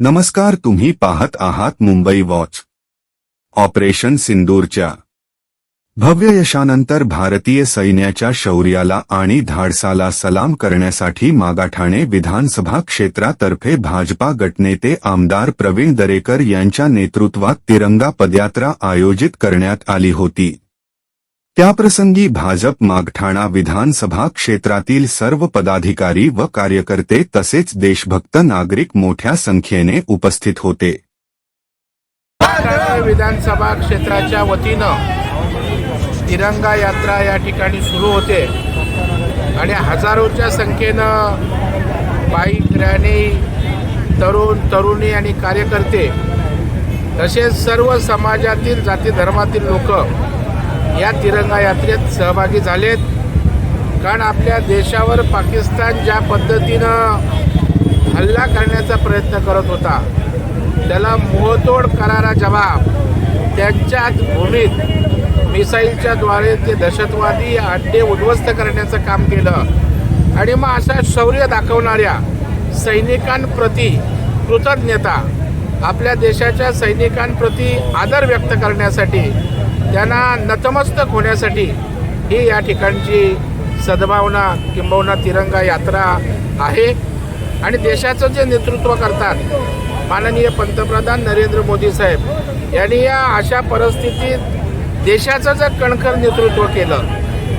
नमस्कार तुम्ही पाहत आहात मुंबई वॉच. ऑपरेशन सिंदूरच्या. भव्य यशानंतर भारतीय सैन्याच्या शौर्याला आणि धाडसाला सलाम करण्यासाठी मागाठाणे विधानसभा क्षेत्रातर्फे भाजपा गटनेते आमदार प्रवीण दरेकर यांच्या नेतृत्वात तिरंगा पदयात्रा आयोजित करण्यात आली होती. त्याप्रसंगी भाजप मागठाणा विधानसभा क्षेत्रातील सर्व पदाधिकारी व कार्यकर्ते तसेच देशभक्त नागरिक मोठ्या संख्येने उपस्थित होते. विधानसभा क्षेत्राच्या वतीनं तिरंगा यात्रा या ठिकाणी सुरू होते. आणि हजारोच्या संख्येनं बाईक रॅली तरुण तरुणी आणि कार्यकर्ते तसेच सर्व समाजातील जाती धर्मातील लोक या तिरंगा यात्रेत सहभागी झालेत. कारण आपल्या देशावर पाकिस्तान ज्या पद्धतीनं हल्ला करण्याचा प्रयत्न करत होता त्याला मोहतोड करारा जवाब त्यांच्याच भूमीत मिसाईलच्या द्वारे ते दहशतवादी अड्डे उद्ध्वस्त करण्याचं काम केलं. आणि मग अशा शौर्य दाखवणाऱ्या सैनिकांप्रती कृतज्ञता आपल्या देशाच्या सैनिकांप्रती आदर व्यक्त करण्यासाठी त्यांना नतमस्तक होण्यासाठी ही या ठिकाणची सद्भावना किंबहुना तिरंगा यात्रा आहे. आणि देशाचं जे नेतृत्व करतात माननीय पंतप्रधान नरेंद्र मोदी साहेब यांनी या अशा परिस्थितीत देशाचं जर कणखर नेतृत्व केलं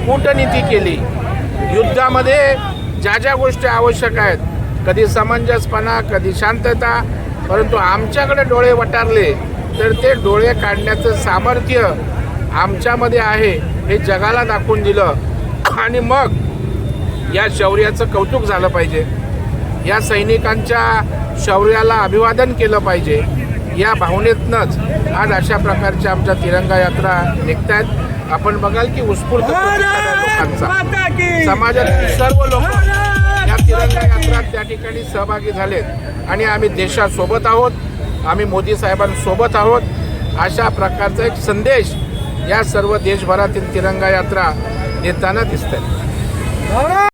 कूटनीती केली युद्धामध्ये ज्या ज्या गोष्टी आवश्यक आहेत कधी समंजसपणा कधी शांतता परंतु आमच्याकडे डोळे वटारले तर ते डोळे काढण्याचं सामर्थ्य आमच्यामध्ये आहे हे जगाला दाखवून दिलं. आणि मग या शौर्याचं कौतुक झालं पाहिजे. या सैनिकांच्या शौर्याला अभिवादन केलं पाहिजे. या भावनेतनंच आज अशा प्रकारच्या आमच्या तिरंगा यात्रा निघत आहेत आपण बघाल की उत्स्फूर्त लोकांचा. समाजातील सर्व लोक या तिरंगा ठिकाणी सहभागी झालेत. आणि आम्ही देशासोबत आहोत. आम्ही मोदी साहेबांसोबत आहोत. अशा प्रकारचा एक संदेश या सर्व देशभरातील तिरंगा यात्रा देताना दिसत